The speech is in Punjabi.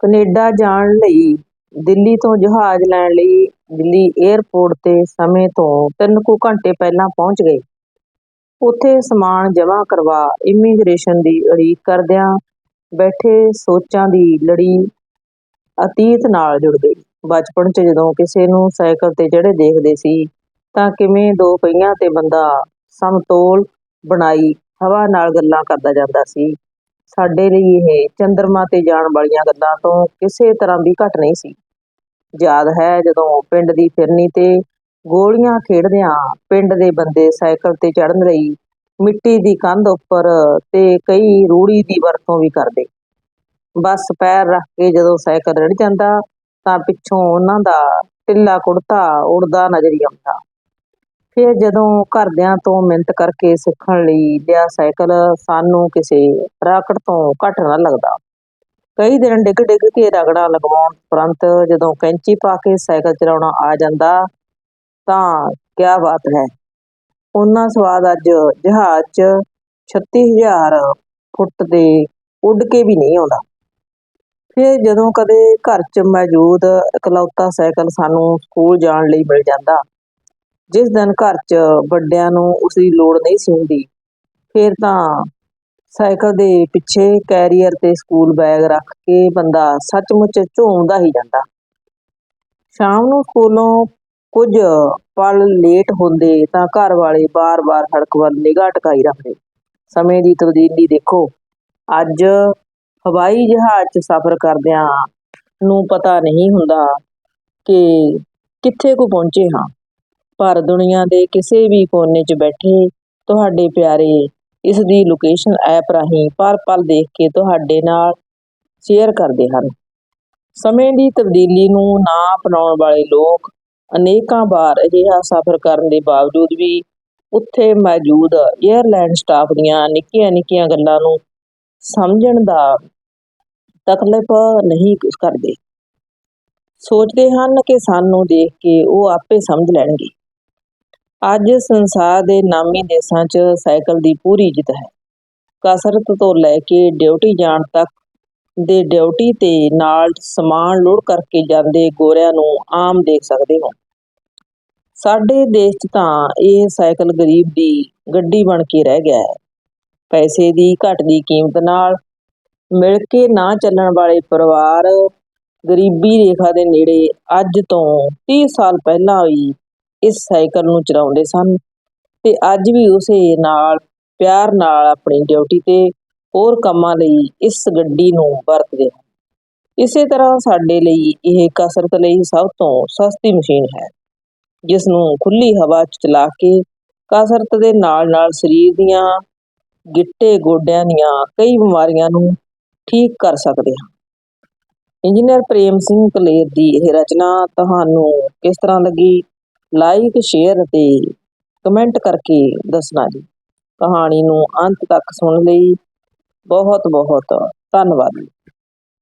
ਕਨੇਡਾ ਜਾਣ ਲਈ, ਦਿੱਲੀ ਤੋਂ ਜਹਾਜ਼ ਲੈਣ ਲਈ ਦਿੱਲੀ ਏਅਰਪੋਰਟ 'ਤੇ ਸਮੇਂ ਤੋਂ ਤਿੰਨ ਕੁ ਘੰਟੇ ਪਹਿਲਾਂ ਪਹੁੰਚ ਗਏ। ਉੱਥੇ ਸਮਾਨ ਜਮ੍ਹਾਂ ਕਰਵਾ ਇਮੀਗ੍ਰੇਸ਼ਨ ਦੀ ਉਡੀਕ ਕਰਦਿਆਂ ਬੈਠੇ ਸੋਚਾਂ ਦੀ ਲੜੀ ਅਤੀਤ ਨਾਲ ਜੁੜ ਗਈ। ਬਚਪਨ 'ਚ ਜਦੋਂ ਕਿਸੇ ਨੂੰ ਸਾਈਕਲ 'ਤੇ ਚੜ੍ਹੇ ਦੇਖਦੇ ਸੀ, ਤਾਂ ਕਿਵੇਂ ਦੋ ਪਹੀਆਂ 'ਤੇ ਬੰਦਾ ਸਮਤੋਲ ਬਣਾਈ ਹਵਾ ਨਾਲ ਗੱਲਾਂ ਕਰਦਾ ਜਾਂਦਾ ਸੀ। ਸਾਡੇ ਲਈ ਇਹ ਚੰਦਰਮਾ 'ਤੇ ਜਾਣ ਵਾਲੀਆਂ ਗੱਲਾਂ ਤੋਂ ਕਿਸੇ ਤਰ੍ਹਾਂ ਵੀ ਘੱਟ ਨਹੀਂ ਸੀ। ਯਾਦ ਹੈ ਜਦੋਂ ਪਿੰਡ ਦੀ ਫਿਰਨੀ 'ਤੇ ਗੋਲੀਆਂ ਖੇਡਦਿਆਂ ਪਿੰਡ ਦੇ ਬੰਦੇ ਸਾਈਕਲ 'ਤੇ ਚੜ੍ਹਨ ਲਈ ਮਿੱਟੀ ਦੀ ਕੰਧ ਉੱਪਰ ਤੇ ਕਈ ਰੂੜੀ ਦੀ ਵਰਤੋਂ ਵੀ ਕਰਦੇ। ਬੱਸ ਪੈਰ ਰੱਖ ਕੇ ਜਦੋਂ ਸਾਈਕਲ ਰੜ ਜਾਂਦਾ ਤਾਂ ਪਿੱਛੋਂ ਉਹਨਾਂ ਦਾ ਤਿੱਲਾ ਕੁੜਤਾ ਉੜਦਾ ਨਜ਼ਰੀ ਆਉਂਦਾ। ਫਿਰ ਜਦੋਂ ਘਰਦਿਆਂ ਤੋਂ ਮਿਹਨਤ ਕਰਕੇ ਸਿੱਖਣ ਲਈ ਲਿਆ ਸਾਈਕਲ, ਸਾਨੂੰ ਕਿਸੇ ਰਾਕਟ ਤੋਂ ਘੱਟ ਨਾ ਲੱਗਦਾ। ਕਈ ਦਿਨ ਡਿੱਗ ਡਿੱਗ ਕੇ ਰਗੜਾ ਲਗਵਾਉਣ ਉਪਰੰਤ ਜਦੋਂ ਕੈਂਚੀ ਪਾ ਕੇ ਸਾਈਕਲ ਚਲਾਉਣਾ ਆ ਜਾਂਦਾ, ਤਾਂ ਕਿਆ ਬਾਤ ਹੈ। ਓਨਾ ਸਵਾਦ ਅੱਜ ਜਹਾਜ਼ 'ਚ ਛੱਤੀ ਹਜ਼ਾਰ ਫੁੱਟ 'ਤੇ ਉੱਡ ਕੇ ਵੀ ਨਹੀਂ ਆਉਂਦਾ। ਫਿਰ ਜਦੋਂ ਕਦੇ ਘਰ 'ਚ ਮੌਜੂਦ ਇਕਲੌਤਾ ਸਾਈਕਲ ਸਾਨੂੰ ਸਕੂਲ ਜਾਣ ਲਈ ਮਿਲ ਜਾਂਦਾ ਜਿਸ ਦਿਨ ਘਰ 'ਚ ਵੱਡਿਆਂ ਨੂੰ ਉਸਦੀ ਲੋੜ ਨਹੀਂ ਸੀ ਹੁੰਦੀ, ਫਿਰ ਤਾਂ ਸਾਈਕਲ ਦੇ ਪਿੱਛੇ ਕੈਰੀਅਰ 'ਤੇ ਸਕੂਲ ਬੈਗ ਰੱਖ ਕੇ ਬੰਦਾ ਸੱਚਮੁੱਚ ਝੂਮਦਾ ਹੀ ਜਾਂਦਾ। ਸ਼ਾਮ ਨੂੰ ਸਕੂਲੋਂ ਕੁਝ ਪਲ ਲੇਟ ਹੁੰਦੇ ਤਾਂ ਘਰ ਵਾਲੇ ਵਾਰ ਵਾਰ ਸੜਕ ਵੱਲ ਨਿਗਾਹ ਟਿਕਾਈ ਰੱਖਦੇ। ਸਮੇਂ ਦੀ ਤਬਦੀਲੀ ਦੇਖੋ, ਅੱਜ ਹਵਾਈ ਜਹਾਜ਼ 'ਚ ਸਫ਼ਰ ਕਰਦਿਆਂ ਨੂੰ ਪਤਾ ਨਹੀਂ ਹੁੰਦਾ ਕਿ ਕਿੱਥੇ ਕੁ ਪਹੁੰਚੇ ਹਾਂ ਪਰ ਦੁਨੀਆ ਦੇ ਕਿਸੇ ਵੀ ਕੋਨੇ 'ਚ ਬੈਠੇ ਤੁਹਾਡੇ ਪਿਆਰੇ, ਇਸ ਦੀ ਲੋਕੇਸ਼ਨ ਐਪ ਰਾਹੀਂ ਪਲ ਪਲ ਦੇਖ ਕੇ ਤੁਹਾਡੇ ਨਾਲ ਸ਼ੇਅਰ ਕਰਦੇ ਹਨ। ਸਮੇਂ ਦੀ ਤਬਦੀਲੀ ਨੂੰ ਨਾ ਅਪਣਾਉਣ ਵਾਲੇ ਲੋਕ ਅਨੇਕਾਂ ਵਾਰ ਅਜਿਹਾ ਸਫ਼ਰ ਕਰਨ ਦੇ ਬਾਵਜੂਦ ਵੀ ਉੱਥੇ ਮੌਜੂਦ ਏਅਰਲਾਈਨ ਸਟਾਫ ਦੀਆਂ ਨਿੱਕੀਆਂ ਨਿੱਕੀਆਂ ਗੱਲਾਂ ਨੂੰ ਸਮਝਣ ਦਾ ਤਕਲਫ ਨਹੀਂ ਕਰਦੇ। ਸੋਚਦੇ ਹਨ ਕਿ ਸਾਨੂੰ ਦੇਖ ਕੇ ਉਹ ਆਪੇ ਸਮਝ ਲੈਣਗੇ। ਅੱਜ ਸੰਸਾਰ ਦੇ ਨਾਮੀ ਦੇਸ਼ਾਂ 'ਚ ਸਾਈਕਲ ਦੀ ਪੂਰੀ ਇੱਜ਼ਤ ਹੈ। ਕਸਰਤ ਤੋਂ ਲੈ ਕੇ ਡਿਊਟੀ ਜਾਣ ਤੱਕ ਦੇ ਡਿਊਟੀ 'ਤੇ ਨਾਲ ਸਮਾਨ ਲੋਡ ਕਰਕੇ ਜਾਂਦੇ ਗੋਰਿਆਂ ਨੂੰ ਆਮ ਦੇਖ ਸਕਦੇ ਹੋ। ਸਾਡੇ ਦੇਸ਼ 'ਚ ਤਾਂ ਇਹ ਸਾਈਕਲ ਗਰੀਬ ਦੀ ਗੱਡੀ ਬਣ ਕੇ ਰਹਿ ਗਿਆ ਹੈ। ਪੈਸੇ ਦੀ ਘਟਦੀ ਕੀਮਤ ਨਾਲ ਮਿਲ ਕੇ ਨਾ ਚੱਲਣ ਵਾਲੇ ਪਰਿਵਾਰ ਗਰੀਬੀ ਰੇਖਾ ਦੇ ਨੇੜੇ ਅੱਜ ਤੋਂ ਤੀਹ ਸਾਲ ਪਹਿਲਾਂ ਵੀ ਇਸ ਸਾਈਕਲ ਨੂੰ ਚਲਾਉਂਦੇ ਸਨ ਤੇ ਅੱਜ ਵੀ ਉਸੇ ਨਾਲ, ਪਿਆਰ ਨਾਲ ਆਪਣੀ ਡਿਊਟੀ ਤੇ ਹੋਰ ਕੰਮਾਂ ਲਈ ਇਸ ਗੱਡੀ ਨੂੰ ਵਰਤਦੇ ਹਨ। ਇਸੇ ਤਰ੍ਹਾਂ ਸਾਡੇ ਲਈ ਇਹ ਕਸਰਤ ਲਈ ਸਭ ਤੋਂ ਸਸਤੀ ਮਸ਼ੀਨ ਹੈ, ਜਿਸ ਨੂੰ ਖੁੱਲ੍ਹੀ ਹਵਾ 'ਚ ਚਲਾ ਕੇ ਕਸਰਤ ਦੇ ਨਾਲ ਨਾਲ ਸਰੀਰ ਦੀਆਂ ਗਿੱਟੇ ਗੋਡਿਆਂ ਦੀਆਂ ਕਈ ਬਿਮਾਰੀਆਂ ਨੂੰ ਠੀਕ ਕਰ ਸਕਦੇ ਹਾਂ। ਇੰਜੀਨੀਅਰ ਪ੍ਰੇਮ ਸਿੰਘ ਕਲੇਰ ਦੀ ਇਹ ਰਚਨਾ ਤੁਹਾਨੂੰ ਕਿਸ ਤਰ੍ਹਾਂ ਲੱਗੀ ਲਾਈਕ ਸ਼ੇਅਰ ਅਤੇ ਕਮੈਂਟ ਕਰਕੇ ਦੱਸਣਾ ਜੀ। ਕਹਾਣੀ ਨੂੰ ਅੰਤ ਤੱਕ ਸੁਣਨ ਲਈ ਬਹੁਤ ਬਹੁਤ ਧੰਨਵਾਦ ਜੀ।